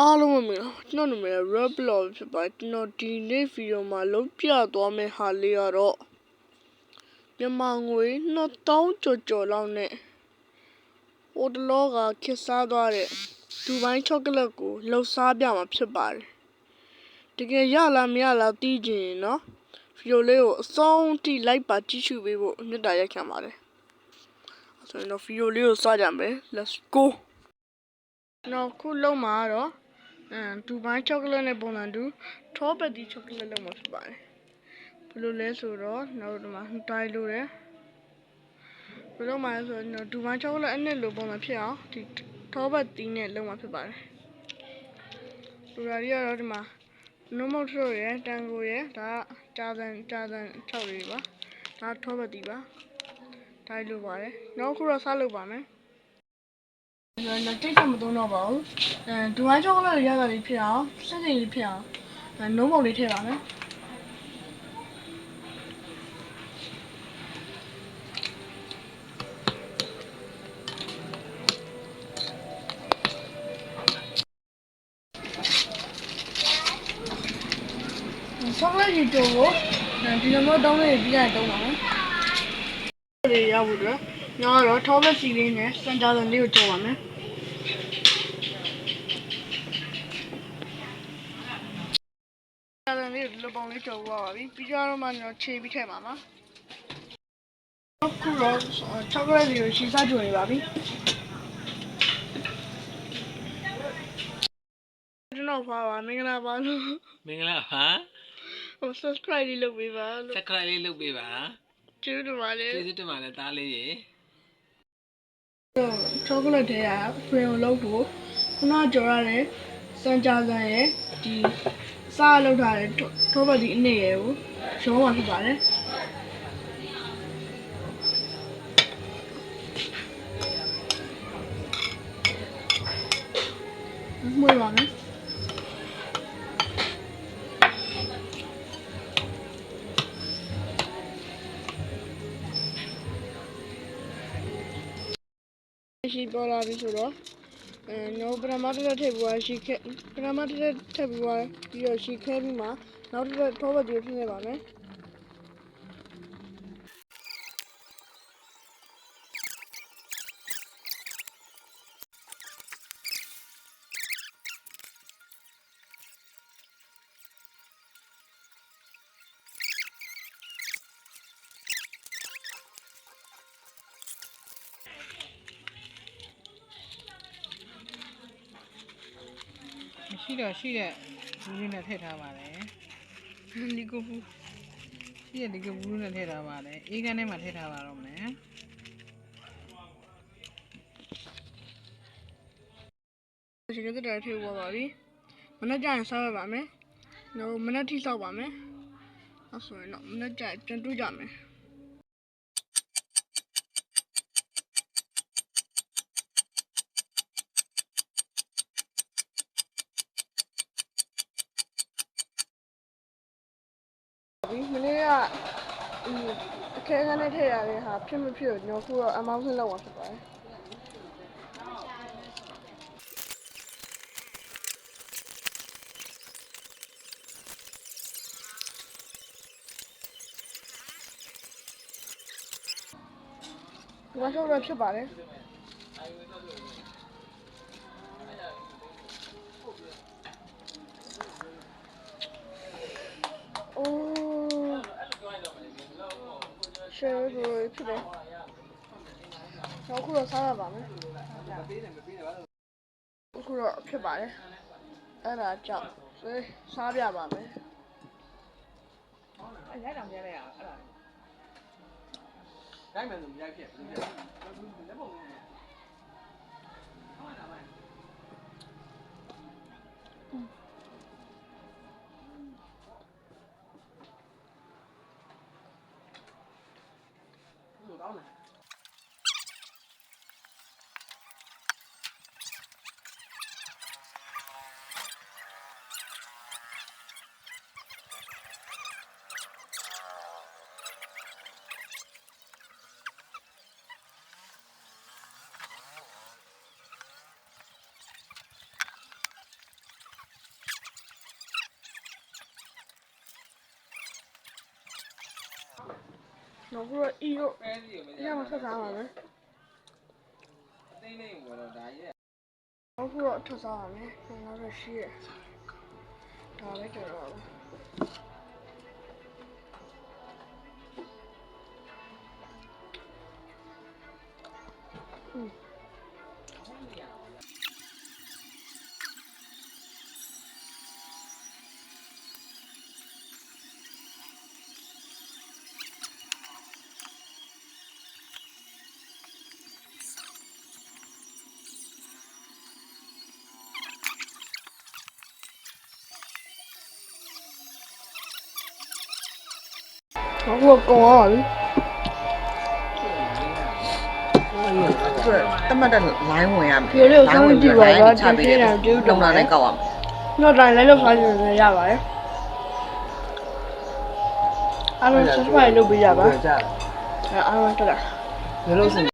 အားလုံးပဲမင်္ဂလာကျွန်တော်နာမည်က Roblox ဖြစ်ပါတယ်ကျွန်တော်ဒီနေ့ဗီဒီယိုမှာလုံးပြသွားမယ့်ဟာလေးကတော့မြန်မာငွေ2000ကျော်ကျော်လောက်နဲ့ဟိုတလောကခစ်စားသွားတဲ့ဒူဘိုင်းချောကလက်ကိုလှုပ်ရှားပြမှာဖြစ်ပါတယ်တကယ်ရလားမရလားသိချင်ရင်နော်ဗီဒီယိုလေးကိုအဆုံးထိလိုက်ပါကြည့်ရှုပေးဖို့မြတ်တာရက်ခံပါတယ်အဲ့ဆိုရင်တော့ဗီဒီယိုလေးကိုစကြမယ် let's go နော်ခုလုံးမှာတော့ အမ်ဒူဘိုင်းချောကလက်နဲ့ပုံစံတူထောပတ်တီချောကလက်လုံးမှာဖြစ်ပါတယ်ဘယ်လိုလဲဆိုတော့နောက်တော့ဒီမှာတိုင်းလို့တယ်ဘယ်လိုမှလဲဆိုတော့ဒူဘိုင်းချောကလက်အနှစ်လိုပုံစံဖြစ်အောင်ဒီထောပတ်တီနဲ့လုံးမှာဖြစ်ပါတယ်လူရာကြီးကတော့ဒီမှာနုံမုတ်ထို့ရယ်တန်ကိုရယ်ဒါကြာတန်ကြာတန်၆လေးပါဒါထောပတ်တီပါတိုင်းလို့ပါတယ်နောက်ခုတော့စားလုပ်ပါမယ် ကျွန်တော်တိတ်တော့မသုံးတော့ပါဘူးအဲဒူဝိုင်းချောကလက်ရတာလေးဖြစ်အောင်စက်စိမ်လေးဖြစ်အောင်အဲနုံးမုတ်လေးထည့်ပါမယ်ချောကလက်ကြီးတိုးကိုဒီလိုမျိုးတောင်းလေးပြီးရင်တုံးပါမယ်လေးရဖို့အတွက်ညောတော့ထောမက်စီလေးနဲ့စန်တာလေးကိုတိုးပါမယ် စန်တာလေးကိုဒီလိုပုံလေးတိုးပါပါပြီပြီးကြတော့မှညောခြေပြီးထည့်ပါမှာအခုတော့ချောကလက်လေးကိုရှီစားကြိုနေပါပြီကျွန်တော်ပါပါမင်္ဂလာပါလို့မင်္ဂလာပါဟို subscribe လေးလုပ်ပေးပါလို့စက်ခရိုင်လေးလုပ်ပေးပါကျေးဇူးတင်ပါတယ်ကျေးဇူးတင်ပါတယ်တားလေးရေချောကလက်ထဲက frame ကိုလုပ်ဖို့ခုနကြော်ရတဲ့စံကြာစံရဲ့ဒီ စားလောက်ထားတဲ့ထောပတ်ဒီအနည်းရဲ့ကိုရောမှာဖြစ်ပါတယ်မွေးပါမယ်ရှိပေါ်လာပြီဆိုတော့ အဲနော်ပရမတ်တက်ထည့်ပြီးွားရှိခဲပရမတ်တက်ထည့်ပြီးွားပြီးတော့ရှိခဲပြီးမှနောက်တစ်ထောပတ်ဒီဖြစ်နေပါမယ် တော့ရှိတဲ့ဘူးလေးနဲ့ထည့်ထားပါတယ်ဒီကိုဖူရှိတဲ့ဒီကဘူးလေးနဲ့ထည့်ထားပါတယ်အေးကန်းထဲမှာထည့်ထားပါတော့မယ်ရှိခဲတက်ထည့်ပြီးွားပါပြီမနေ့ကျရင်စားရပါမယ်နော်မနေ့ထိစောက်ပါမယ်အဲ့ဆိုရင်တော့မနေ့ကျရင်ပြန်တွေ့ကြမယ် ဒီမနေ့ကအခက်အခဲနဲ့ထည့်ရတဲ့ဟာဖြစ်မဖြစ်တော့ညောခုတော့အမောင်းဆင်းလောက်မှာဖြစ်ပါတယ်ဒီမှာတော့ဖြစ်ပါတယ် ရှယ်ကိုဖြစ်တယ်တော့ခုတော့စားရပါမယ်အခုတော့ဖြစ်ပါတယ်အဲ့ဒါကြောင့်ဆွေးစားပြပါမယ်အဲ့ရိုက်တောင်ပြလိုက်ရအောင်အဲ့ဒါရိုက်မယ်လို့မရိုက်ဖြစ်ဘူးလက်ပုံ လေးလို့ နောက်ပြီးတော့အီတို့ပဲစီကိုမညမှာဆက်စားပါမယ်အသိနေဝင်တော့ဒါကြီးနောက်ပြီးတော့ထပ်စားပါမယ်နောက်တော့ရှိရဒါလည်းကြတော့ပါဘူး နောက်ပြီးတော့ကောင်းသွားပါပြီသူတတ်မှတ်တဲ့ line ဝင်ရမယ်ဒီလိုစောင့်ကြည့်ပါတော့ချပေးတယ်ဒီလိုလုံလာနဲ့ကောက်ရမယ်နောက်တိုင်းလည်းလောက်စားကြည့်ရပါတယ်အားလုံး subscribe လုပ်ပေးကြပါကြာအဲအားလုံးတက်တာဘယ်လိုစင်